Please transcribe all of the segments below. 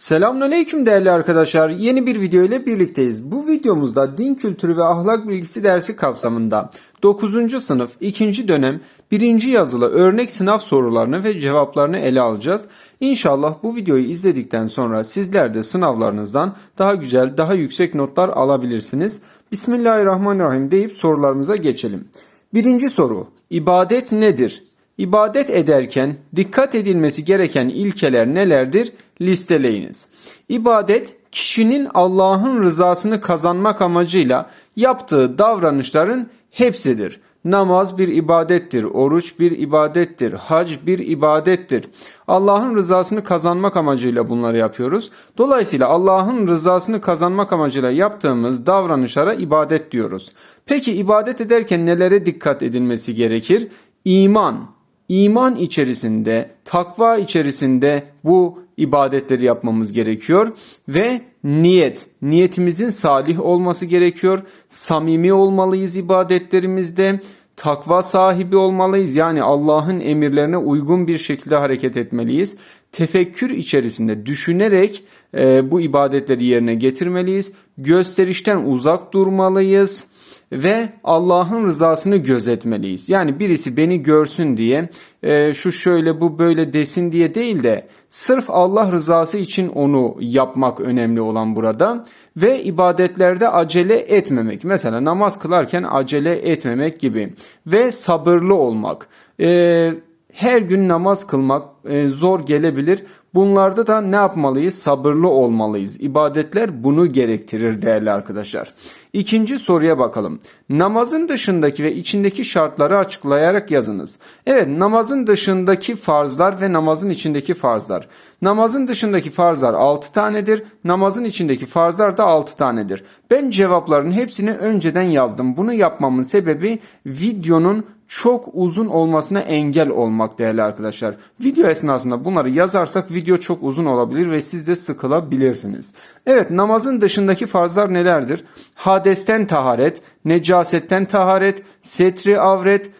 Selamünaleyküm değerli arkadaşlar. Yeni bir video ile birlikteyiz. Bu videomuzda din kültürü ve ahlak bilgisi dersi kapsamında 9. sınıf 2. dönem 1. yazılı örnek sınav sorularını ve cevaplarını ele alacağız. İnşallah bu videoyu izledikten sonra sizler de sınavlarınızdan daha güzel, daha yüksek notlar alabilirsiniz. Bismillahirrahmanirrahim deyip sorularımıza geçelim. Birinci soru. İbadet nedir? İbadet ederken dikkat edilmesi gereken ilkeler nelerdir? Listeleyiniz. İbadet kişinin Allah'ın rızasını kazanmak amacıyla yaptığı davranışların hepsidir. Namaz bir ibadettir, oruç bir ibadettir, hac bir ibadettir. Allah'ın rızasını kazanmak amacıyla bunları yapıyoruz. Dolayısıyla Allah'ın rızasını kazanmak amacıyla yaptığımız davranışlara ibadet diyoruz. Peki ibadet ederken nelere dikkat edilmesi gerekir? İman, iman içerisinde, takva içerisinde bu ibadetleri yapmamız gerekiyor ve niyet, niyetimizin salih olması gerekiyor. Samimi olmalıyız ibadetlerimizde. Takva sahibi olmalıyız. Yani Allah'ın emirlerine uygun bir şekilde hareket etmeliyiz. Tefekkür içerisinde düşünerek e, bu ibadetleri yerine getirmeliyiz. Gösterişten uzak durmalıyız ve Allah'ın rızasını gözetmeliyiz. Yani birisi beni görsün diye e, şu şöyle bu böyle desin diye değil de sırf Allah rızası için onu yapmak önemli olan burada ve ibadetlerde acele etmemek. Mesela namaz kılarken acele etmemek gibi ve sabırlı olmak. E, her gün namaz kılmak e, zor gelebilir. Bunlarda da ne yapmalıyız? Sabırlı olmalıyız. İbadetler bunu gerektirir değerli arkadaşlar. İkinci soruya bakalım. Namazın dışındaki ve içindeki şartları açıklayarak yazınız. Evet namazın dışındaki farzlar ve namazın içindeki farzlar. Namazın dışındaki farzlar 6 tanedir. Namazın içindeki farzlar da 6 tanedir. Ben cevapların hepsini önceden yazdım. Bunu yapmamın sebebi videonun çok uzun olmasına engel olmak değerli arkadaşlar. Video esnasında bunları yazarsak video çok uzun olabilir ve siz de sıkılabilirsiniz. Evet namazın dışındaki farzlar nelerdir? Hadesten taharet, necasetten taharet, setri avret,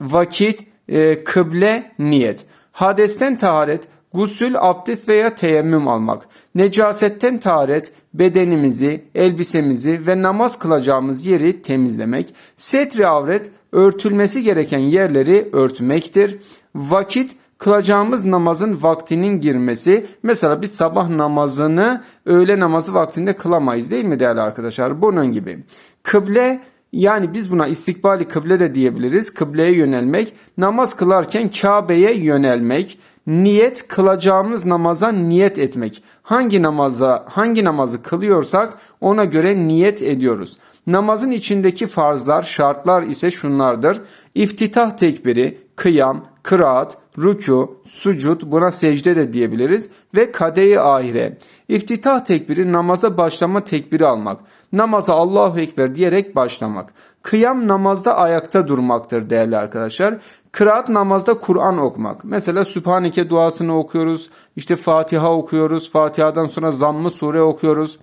vakit, e, kıble, niyet. Hadesten taharet, gusül, abdest veya teyemmüm almak. Necasetten taharet, bedenimizi, elbisemizi ve namaz kılacağımız yeri temizlemek. Setri avret, örtülmesi gereken yerleri örtmektir. Vakit kılacağımız namazın vaktinin girmesi. Mesela biz sabah namazını öğle namazı vaktinde kılamayız değil mi değerli arkadaşlar? Bunun gibi. Kıble yani biz buna istikbali kıble de diyebiliriz. Kıbleye yönelmek. Namaz kılarken Kabe'ye yönelmek. Niyet kılacağımız namaza niyet etmek. Hangi namaza hangi namazı kılıyorsak ona göre niyet ediyoruz. Namazın içindeki farzlar, şartlar ise şunlardır. İftitah tekbiri, kıyam, kıraat, rükû, sucud buna secde de diyebiliriz ve kadeyi ahire. İftitah tekbiri namaza başlama tekbiri almak. Namaza Allahu Ekber diyerek başlamak. Kıyam namazda ayakta durmaktır değerli arkadaşlar. Kıraat namazda Kur'an okumak. Mesela Sübhaneke duasını okuyoruz. İşte Fatiha okuyoruz. Fatiha'dan sonra zammı sure okuyoruz.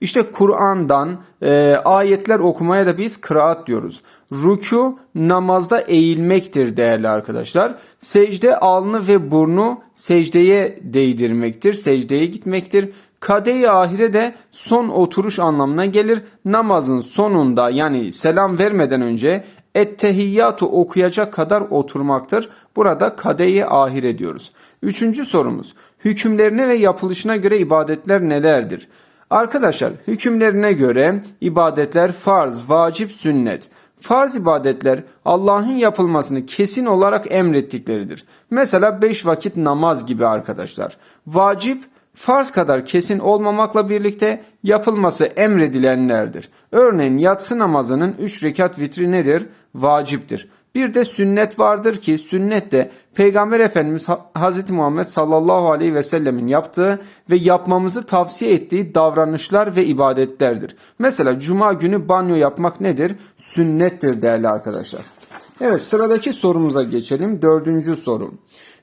İşte Kur'an'dan e, ayetler okumaya da biz kıraat diyoruz. Rükû namazda eğilmektir değerli arkadaşlar. Secde alnı ve burnu secdeye değdirmektir. Secdeye gitmektir. Kade-i ahire de son oturuş anlamına gelir. Namazın sonunda yani selam vermeden önce ettehiyyatı okuyacak kadar oturmaktır. Burada kade-i ahire diyoruz. Üçüncü sorumuz. Hükümlerine ve yapılışına göre ibadetler nelerdir? Arkadaşlar hükümlerine göre ibadetler farz, vacip, sünnet. Farz ibadetler Allah'ın yapılmasını kesin olarak emrettikleridir. Mesela 5 vakit namaz gibi arkadaşlar. Vacip farz kadar kesin olmamakla birlikte yapılması emredilenlerdir. Örneğin yatsı namazının 3 rekat vitri nedir? Vaciptir. Bir de sünnet vardır ki sünnet de Peygamber Efendimiz Hz. Muhammed sallallahu aleyhi ve sellemin yaptığı ve yapmamızı tavsiye ettiği davranışlar ve ibadetlerdir. Mesela cuma günü banyo yapmak nedir? Sünnettir değerli arkadaşlar. Evet sıradaki sorumuza geçelim. Dördüncü soru.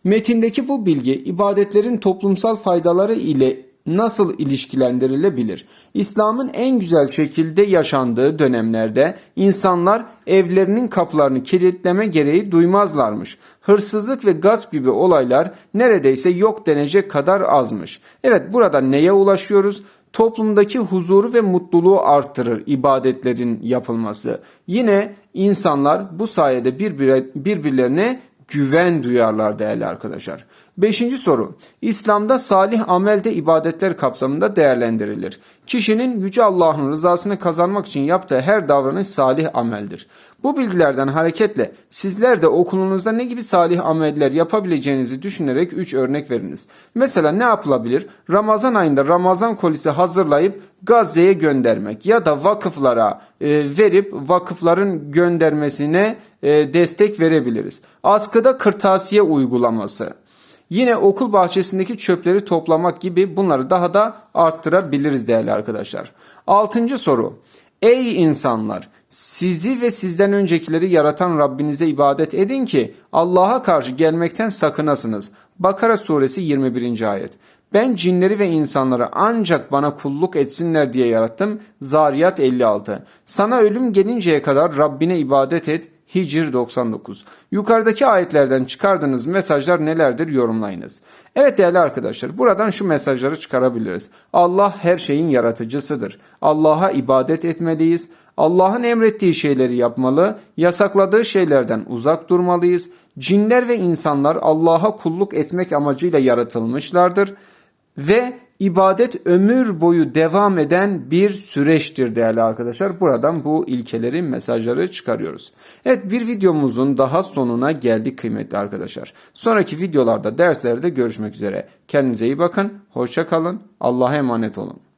Metindeki bu bilgi ibadetlerin toplumsal faydaları ile nasıl ilişkilendirilebilir? İslam'ın en güzel şekilde yaşandığı dönemlerde insanlar evlerinin kapılarını kilitleme gereği duymazlarmış. Hırsızlık ve gasp gibi olaylar neredeyse yok denecek kadar azmış. Evet burada neye ulaşıyoruz? toplumdaki huzuru ve mutluluğu arttırır ibadetlerin yapılması. Yine insanlar bu sayede birbirlerine güven duyarlar değerli arkadaşlar. Beşinci soru. İslam'da salih amel de ibadetler kapsamında değerlendirilir. Kişinin Yüce Allah'ın rızasını kazanmak için yaptığı her davranış salih ameldir. Bu bilgilerden hareketle sizler de okulunuzda ne gibi salih ameller yapabileceğinizi düşünerek 3 örnek veriniz. Mesela ne yapılabilir? Ramazan ayında Ramazan kolisi hazırlayıp Gazze'ye göndermek ya da vakıflara e, verip vakıfların göndermesine destek verebiliriz. Askıda kırtasiye uygulaması. Yine okul bahçesindeki çöpleri toplamak gibi bunları daha da arttırabiliriz değerli arkadaşlar. Altıncı soru. Ey insanlar! Sizi ve sizden öncekileri yaratan Rabbinize ibadet edin ki Allah'a karşı gelmekten sakınasınız. Bakara suresi 21. ayet. Ben cinleri ve insanları ancak bana kulluk etsinler diye yarattım. Zariyat 56. Sana ölüm gelinceye kadar Rabbine ibadet et. Hicr 99. Yukarıdaki ayetlerden çıkardığınız mesajlar nelerdir yorumlayınız. Evet değerli arkadaşlar buradan şu mesajları çıkarabiliriz. Allah her şeyin yaratıcısıdır. Allah'a ibadet etmeliyiz. Allah'ın emrettiği şeyleri yapmalı, yasakladığı şeylerden uzak durmalıyız. Cinler ve insanlar Allah'a kulluk etmek amacıyla yaratılmışlardır ve ibadet ömür boyu devam eden bir süreçtir değerli arkadaşlar. Buradan bu ilkeleri, mesajları çıkarıyoruz. Evet bir videomuzun daha sonuna geldik kıymetli arkadaşlar. Sonraki videolarda, derslerde görüşmek üzere. Kendinize iyi bakın, hoşça kalın, Allah'a emanet olun.